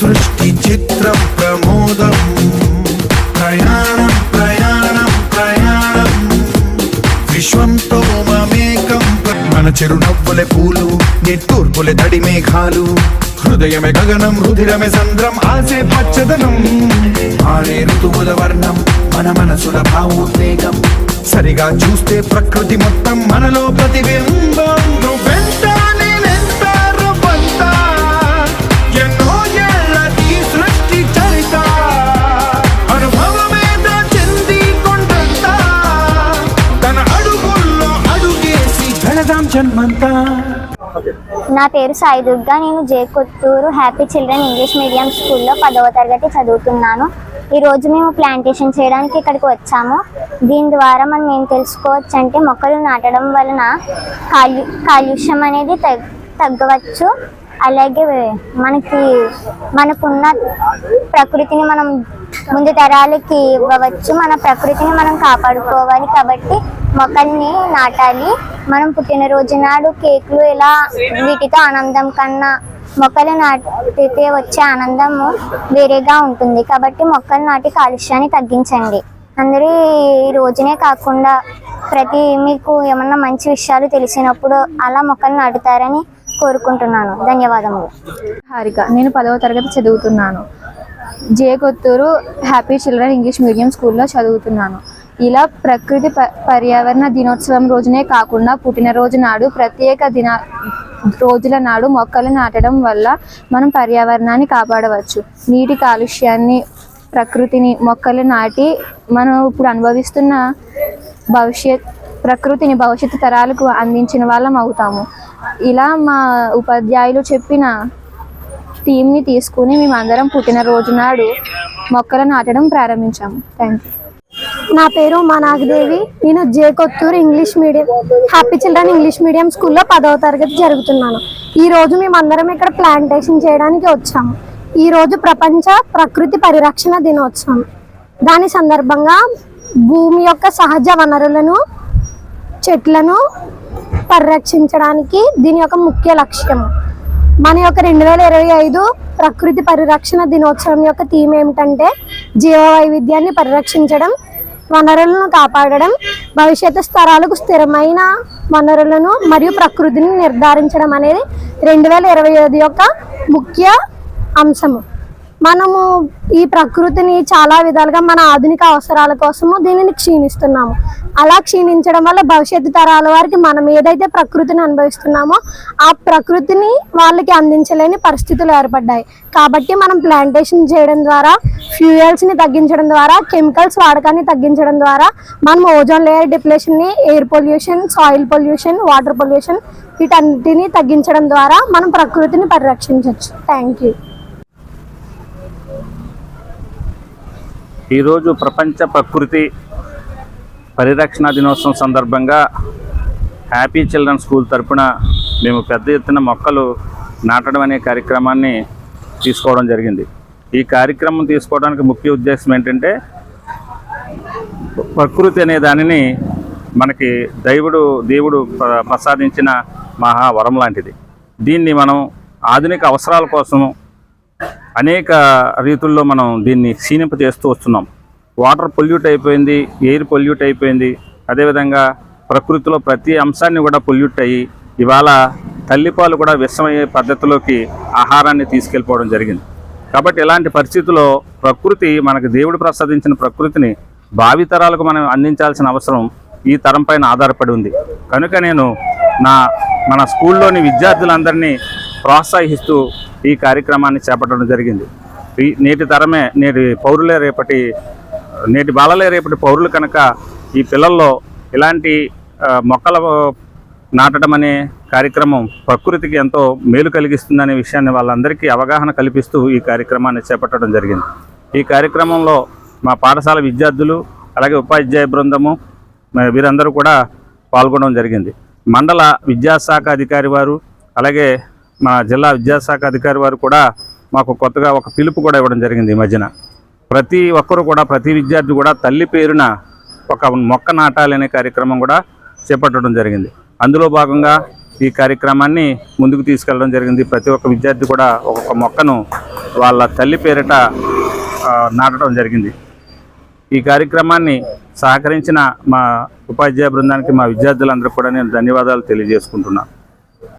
సృష్టి చిత్రం ప్రమోదం. ప్రయాణం ప్రయాణం ప్రయాణం. విశ్వంతో మమేకం. మన చిరునవ్వులే పూలు నిట్టూర్పులే దడి మేఘాలు. హృదయమే గగనం రుధిరమే సంద్రం ఆసే పచ్చదనం. మారే ఋతువుల వర్ణం మన మనసుల భావోద్వేగం. సరిగా చూస్తే ప్రకృతి మొత్తం మనలో ప్రతిబింబం. నువ్వెంత నేనెంత సృష్టి చరిత చెంది కొండంత. తన అడుగుల్లో అడుగేసి వెళదాం జన్మంతా. నా పేరు సాయి దుర్గా నేను J Kothuru happy children English medium స్కూల్లో పదవ తరగతి చదువుతున్నాను. ఈరోజు మేము ప్లాంటేషన్ చేయడానికి ఇక్కడికి వచ్చాము. దీని ద్వారా మనం ఏం తెలుసుకోవచ్చు అంటే మొక్కలు నాటడం వలన కాలు కాలుష్యం అనేది తగ్ తగ్గవచ్చు. అలాగే మనకి మనకున్న ప్రకృతిని మనం ముందు తరాలకి ఇవ్వవచ్చు. మన ప్రకృతిని మనం కాపాడుకోవాలి కాబట్టి మొక్కల్ని నాటాలి. మనం పుట్టినరోజు నాడు కేకులు ఇలా వీటితో ఆనందం కన్నా మొక్కలు నాటితే వచ్చే ఆనందము వేరేగా ఉంటుంది. కాబట్టి మొక్కలు నాటి కాలుష్యాన్ని తగ్గించండి. అందరూ ఈ రోజునే కాకుండా ప్రతి మీకు ఏమన్నా మంచి విషయాలు తెలిసినప్పుడు అలా మొక్కలు నాటుతారని కోరుకుంటున్నాను. ధన్యవాదములు. హారిక నేను పదవ తరగతి చదువుతున్నాను. J Kothuru happy children English medium స్కూల్లో చదువుతున్నాను. ఇలా ప్రకృతి ప పర్యావరణ దినోత్సవం రోజునే కాకుండా పుట్టినరోజు నాడు ప్రత్యేక దిన రోజుల నాడు మొక్కలు నాటడం వల్ల మనం పర్యావరణాన్ని కాపాడవచ్చు. నీటి కాలుష్యాన్ని ప్రకృతిని మొక్కలు నాటి మనం ఇప్పుడు అనుభవిస్తున్న భవిష్యత్ ప్రకృతిని భవిష్యత్తు తరాలకు అందించిన వాళ్ళం అవుతాము. ఇలా మా ఉపాధ్యాయులు చెప్పిన థీమ్ని తీసుకుని మేమందరం పుట్టినరోజు నాడు మొక్కలు నాటడం ప్రారంభించాము థ్యాంక్ యూ నా పేరు మా నాగదేవి. నేను J Kothuru English medium happy children English medium స్కూల్లో పదవ తరగతి జరుగుతున్నాను. ఈరోజు మేమందరం ఇక్కడ ప్లాంటేషన్ చేయడానికి వచ్చాము. ఈరోజు ప్రపంచ ప్రకృతి పరిరక్షణ దినోత్సవం. దాని సందర్భంగా భూమి యొక్క సహజ వనరులను చెట్లను పరిరక్షించడానికి దీని యొక్క ముఖ్య లక్ష్యం. మన యొక్క రెండు వేల ఇరవై ఐదు ప్రకృతి పరిరక్షణ దినోత్సవం యొక్క థీమ్ ఏమిటంటే జీవ వైవిధ్యాన్ని పరిరక్షించడం వనరులను కాపాడడం భవిష్యత్తు స్తరాలకు స్థిరమైన వనరులను మరియు ప్రకృతిని నిర్ధారించడం అనేది రెండు వేల ఇరవై ఐదు యొక్క ముఖ్య అంశము. మనము ఈ ప్రకృతిని చాలా విధాలుగా మన ఆధునిక అవసరాల కోసము దీనిని క్షీణిస్తున్నాము. అలా క్షీణించడం వల్ల భవిష్యత్తు తరాల వారికి మనం ఏదైతే ప్రకృతిని అనుభవిస్తున్నామో ఆ ప్రకృతిని వాళ్ళకి అందించలేని పరిస్థితులు ఏర్పడ్డాయి. కాబట్టి మనం ప్లాంటేషన్ చేయడం ద్వారా ఫ్యూయల్స్ని తగ్గించడం ద్వారా కెమికల్స్ వాడకాన్ని తగ్గించడం ద్వారా మనం ozone layer డిప్లేషన్ని air pollution soil pollution water pollution వీటన్నిటిని తగ్గించడం ద్వారా మనం ప్రకృతిని పరిరక్షించవచ్చు థ్యాంక్ యూ. ఈరోజు ప్రపంచ ప్రకృతి పరిరక్షణ దినోత్సవం సందర్భంగా హ్యాపీ చిల్డ్రన్ స్కూల్ తరపున మేము పెద్ద ఎత్తున మొక్కలు నాటడం అనే కార్యక్రమాన్ని తీసుకోవడం జరిగింది. ఈ కార్యక్రమం తీసుకోవడానికి ముఖ్య ఉద్దేశం ఏంటంటే ప్రకృతి అనే దానిని మనకి దైవుడు దేవుడు ప్రసాదించిన మహా వరం లాంటిది. దీన్ని మనం ఆధునిక అవసరాల కోసం అనేక రీతుల్లో మనం దీన్ని క్షీణింప చేస్తూ వస్తున్నాం. వాటర్ పొల్యూట్ అయిపోయింది ఎయిర్ పొల్యూట్ అయిపోయింది. అదేవిధంగా ప్రకృతిలో ప్రతి అంశాన్ని కూడా పొల్యూట్ అయ్యి ఇవాళ తల్లిపాలు కూడా విషమయ్యే పద్ధతిలోకి ఆహారాన్ని తీసుకెళ్ళిపోవడం జరిగింది. కాబట్టి ఇలాంటి పరిస్థితుల్లో ప్రకృతి మనకు దేవుడు ప్రసాదించిన ప్రకృతిని భావితరాలకు మనం అందించాల్సిన అవసరం ఈ తరం పైన ఆధారపడి ఉంది. కనుక నేను నా మన స్కూల్లోని విద్యార్థులందరినీ ప్రోత్సహిస్తూ ఈ కార్యక్రమాన్ని చేపట్టడం జరిగింది. ఈ నేటి తరమే నేటి పౌరులే రేపటి నేటి బాలలే రేపటి పౌరులు కనుక ఈ పిల్లల్లో ఇలాంటి మొక్కల నాటడం అనే కార్యక్రమం ప్రకృతికి ఎంతో మేలు కలిగిస్తుందనే విషయాన్ని వాళ్ళందరికీ అవగాహన కల్పిస్తూ ఈ కార్యక్రమాన్ని చేపట్టడం జరిగింది. ఈ కార్యక్రమంలో మా పాఠశాల విద్యార్థులు అలాగే ఉపాధ్యాయ బృందము వీరందరూ కూడా పాల్గొనడం జరిగింది. మండల విద్యాశాఖ అధికారి వారు అలాగే మా జిల్లా విద్యాశాఖ అధికారి వారు కూడా మాకు కొత్తగా ఒక పిలుపు కూడా ఇవ్వడం జరిగింది ఈ మధ్యన. ప్రతి ఒక్కరు కూడా ప్రతి విద్యార్థి కూడా తల్లి పేరున ఒక మొక్క నాటాలి అనే కార్యక్రమం కూడా చేపట్టడం జరిగింది. అందులో భాగంగా ఈ కార్యక్రమాన్ని ముందుకు తీసుకెళ్ళడం జరిగింది. ప్రతి ఒక్క విద్యార్థి కూడా ఒక్కొక్క మొక్కను వాళ్ళ తల్లి పేరిట నాటడం జరిగింది. ఈ కార్యక్రమాన్ని సహకరించిన మా ఉపాధ్యాయ బృందానికి మా విద్యార్థులందరూ కూడా నేను ధన్యవాదాలు తెలియజేసుకుంటున్నాను